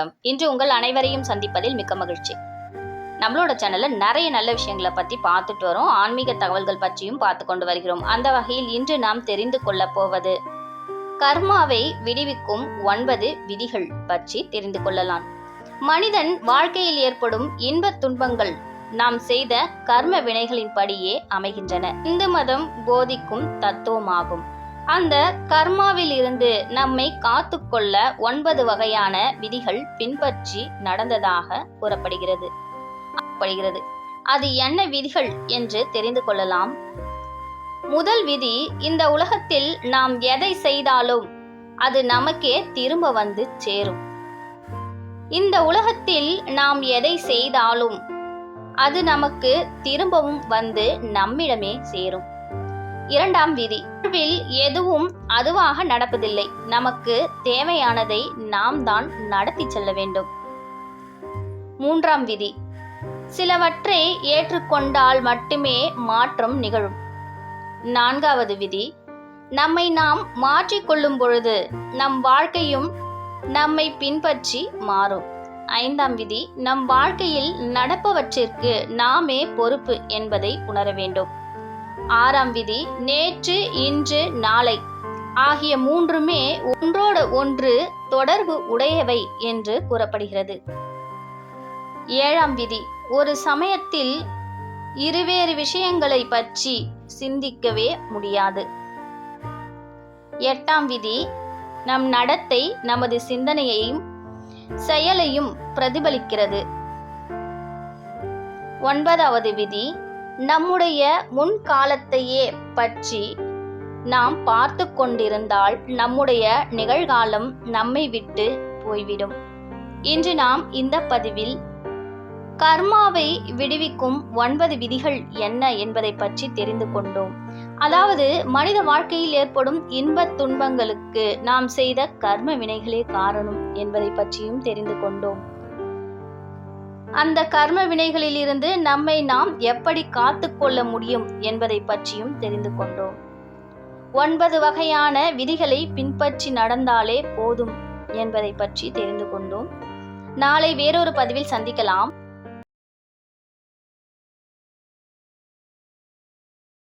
வணக்கம். இன்று உங்கள் அனைவரையும் சந்திப்பதில் மிக்க மகிழ்ச்சி. நம்மளோட சேனல்ல நிறைய நல்ல விஷயங்களை பத்தி பார்த்துட்டு வரோம். ஆன்மீக தகவல்கள் பற்றியும் பார்த்து கொண்டு வருகிறோம். அந்த வகையில் இன்று நாம் தெரிந்து கொள்ள போவது கர்மாவை விடுவிக்கும் ஒன்பது விதிகள் பற்றி தெரிந்து கொள்ளலாம். மனிதன் வாழ்க்கையில் ஏற்படும் இன்பத் துன்பங்கள் நாம் செய்த கர்ம வினைகளின் படியே அமைகின்றன. இந்து மதம் போதிக்கும் தத்துவமாகும். அந்த கர்மாவிலிருந்து நம்மை காத்துக்கொள்ள ஒன்பது வகையான விதிகள் பின்பற்றி நடந்ததாக கூறப்படுகிறது. படுகிறது அது என்ன விதிகள் என்று தெரிந்து கொள்ளலாம். முதல் விதி இந்த உலகத்தில் நாம் எதை செய்தாலும் அது நமக்கே திரும்ப வந்து சேரும். இந்த உலகத்தில் நாம் எதை செய்தாலும் அது நமக்கு திரும்பவும் வந்து நம்மிடமே சேரும். இரண்டாம் விதி. வாழ்வில் எதுவும் அதுவாக நடப்பதில்லை. நமக்கு தேவையானதை நாம் தான் நடத்தி செல்ல வேண்டும். மூன்றாம் விதி. சிலவற்றை ஏற்றுக்கொண்டால் மட்டுமே மாற்றம் நிகழும். நான்காவது விதி. நம்மை நாம் மாற்றிக்கொள்ளும் பொழுது நம் வாழ்க்கையும் நம்மை பின்பற்றி மாறும். ஐந்தாம் விதி. நம் வாழ்க்கையில் நடப்பவற்றிற்கு நாமே பொறுப்பு என்பதை உணர வேண்டும். ஆறாம் விதி நேற்று இன்று நாளை. ஆகிய மூன்றுமே ஒன்றோட ஒன்று தொடர்பு உடையவை என்று கூறப்படுகிறது. ஏழாம் விதி ஒரு சமயத்தில் இருவேறு விஷயங்களை பற்றி சிந்திக்கவே முடியாது. எட்டாம் விதி நம் நடத்தை நமது சிந்தனையையும் செயலையும் பிரதிபலிக்கிறது. ஒன்பதாவது விதி நம்முடைய முன்காலத்தையே பற்றி நாம் பார்த்து கொண்டிருந்தால் நம்முடைய நிகழ்காலம் நம்மை விட்டு போய்விடும். இன்று நாம் இந்த பதிவில் கர்மாவை விடுவிக்கும் ஒன்பது விதிகள் என்ன என்பதை பற்றி தெரிந்து கொண்டோம். அதாவது மனித வாழ்க்கையில் ஏற்படும் இன்பத் துன்பங்களுக்கு நாம் செய்த கர்ம வினைகளே காரணம் என்பதை பற்றியும் தெரிந்து கொண்டோம். அந்த கர்ம வினைகளிலிருந்து நம்மை நாம் எப்படி காத்துக்கொள்ள முடியும் என்பதை பற்றியும் தெரிந்து கொண்டோம். ஒன்பது வகையான விதிகளை பின்பற்றி நடந்தாலே போதும் என்பதை பற்றி தெரிந்து கொண்டோம். நாளை வேறொரு பதிவில் சந்திக்கலாம்.